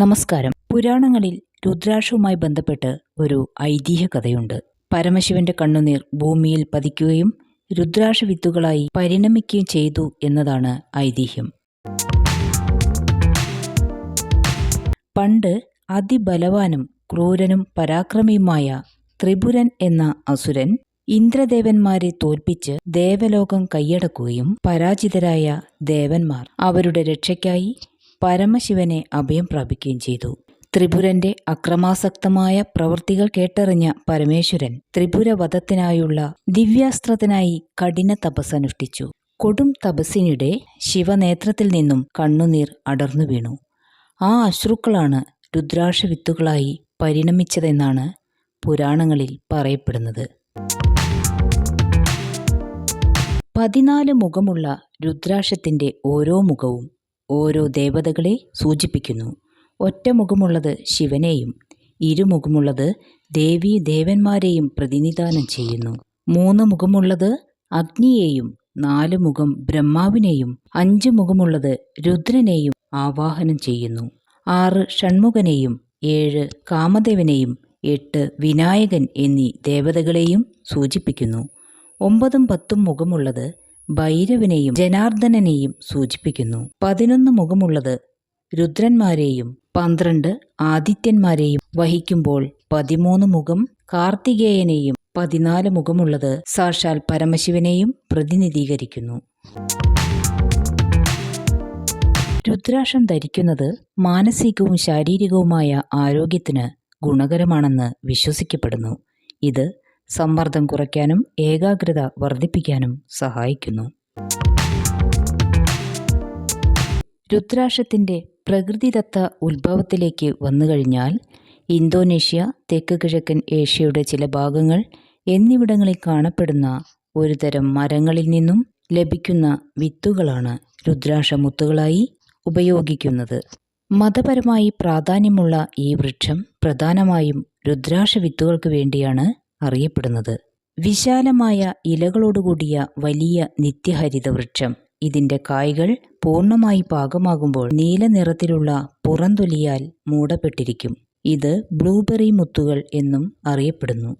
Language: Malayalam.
നമസ്കാരം. പുരാണങ്ങളിൽ രുദ്രാക്ഷവുമായി ബന്ധപ്പെട്ട് ഒരു ഐതിഹ്യ കഥയുണ്ട്. പരമശിവന്റെ കണ്ണുനീർ ഭൂമിയിൽ പതിക്കുകയും രുദ്രാക്ഷ വിത്തുകളായി പരിണമിക്കുകയും ചെയ്തു എന്നതാണ് ഐതിഹ്യം. പണ്ട് അതിബലവാനും ക്രൂരനും പരാക്രമിയുമായ ത്രിപുരൻ എന്ന അസുരൻ ഇന്ദ്രദേവന്മാരെ തോൽപ്പിച്ച് ദേവലോകം കൈയടക്കുകയും പരാജിതരായ ദേവന്മാർ അവരുടെ രക്ഷയ്ക്കായി പരമശിവനെ അഭയം പ്രാപിക്കുകയും ചെയ്തു. ത്രിപുരന്റെ അക്രമാസക്തമായ പ്രവൃത്തികൾ കേട്ടറിഞ്ഞ പരമേശ്വരൻ ത്രിപുരവധത്തിനായുള്ള ദിവ്യാസ്ത്രത്തിനായി കഠിന തപസ് അനുഷ്ഠിച്ചു. കൊടും തപസ്സിനിടെ ശിവനേത്രത്തിൽ നിന്നും കണ്ണുനീർ അടർന്നു വീണു. ആ അശ്രുക്കളാണ് രുദ്രാക്ഷ വിത്തുകളായി പരിണമിച്ചതെന്നാണ് പുരാണങ്ങളിൽ പറയപ്പെടുന്നത്. പതിനാല് മുഖമുള്ള രുദ്രാക്ഷത്തിന്റെ ഓരോ മുഖവും ഓരോ ദേവതകളെ സൂചിപ്പിക്കുന്നു. ഒറ്റ ഒറ്റമുഖമുള്ളത് ശിവനെയും ഇരുമുഖമുള്ളത് ദേവീ ദേവന്മാരെയും പ്രതിനിധാനം ചെയ്യുന്നു. മൂന്ന് മുഖമുള്ളത് അഗ്നിയെയും നാല് മുഖം ബ്രഹ്മാവിനെയും അഞ്ച് മുഖമുള്ളത് രുദ്രനെയും ആവാഹനം ചെയ്യുന്നു. ആറ് ഷൺമുഖനെയും ഏഴ് കാമദേവനെയും എട്ട് വിനായകൻ എന്നീ ദേവതകളെയും സൂചിപ്പിക്കുന്നു. ഒമ്പതും പത്തും മുഖമുള്ളത് ഭൈരവനെയും ജനാർദ്ദനെയും സൂചിപ്പിക്കുന്നു. പതിനൊന്ന് മുഖമുള്ളത് രുദ്രന്മാരെയും പന്ത്രണ്ട് ആദിത്യന്മാരെയും വഹിക്കുമ്പോൾ പതിമൂന്ന് മുഖം കാർത്തികേയനെയും പതിനാല് മുഖമുള്ളത് സാക്ഷാൽ പരമശിവനെയും പ്രതിനിധീകരിക്കുന്നു. രുദ്രാക്ഷം ധരിക്കുന്നത് മാനസികവും ശാരീരികവുമായ ആരോഗ്യത്തിന് ഗുണകരമാണെന്ന് വിശ്വസിക്കപ്പെടുന്നു. ഇത് സമ്മർദ്ദം കുറയ്ക്കാനും ഏകാഗ്രത വർദ്ധിപ്പിക്കാനും സഹായിക്കുന്നു. രുദ്രാക്ഷത്തിന്റെ പ്രകൃതിദത്ത ഉത്ഭവത്തിലേക്ക് വന്നുകഴിഞ്ഞാൽ ഇന്തോനേഷ്യ തെക്ക് കിഴക്കൻ ഏഷ്യയുടെ ചില ഭാഗങ്ങൾ എന്നിവിടങ്ങളിൽ കാണപ്പെടുന്ന ഒരുതരം മരങ്ങളിൽ നിന്നും ലഭിക്കുന്ന വിത്തുകളാണ് രുദ്രാക്ഷ മുത്തുകളായി ഉപയോഗിക്കുന്നത്. മതപരമായി പ്രാധാന്യമുള്ള ഈ വൃക്ഷം പ്രധാനമായും രുദ്രാക്ഷ വിത്തുകൾക്ക് വേണ്ടിയാണ് അറിയപ്പെടുന്നത്. വിശാലമായ ഇലകളോടുകൂടിയ വലിയ നിത്യഹരിത വൃക്ഷം. ഇതിന്റെ കായ്കൾ പൂർണമായി പാകമാകുമ്പോൾ നീല നിറത്തിലുള്ള പുറന്തൊലിയാൽ മൂടപ്പെട്ടിരിക്കും. ഇത് ബ്ലൂബെറി മുത്തുകൾ എന്നും അറിയപ്പെടുന്നു.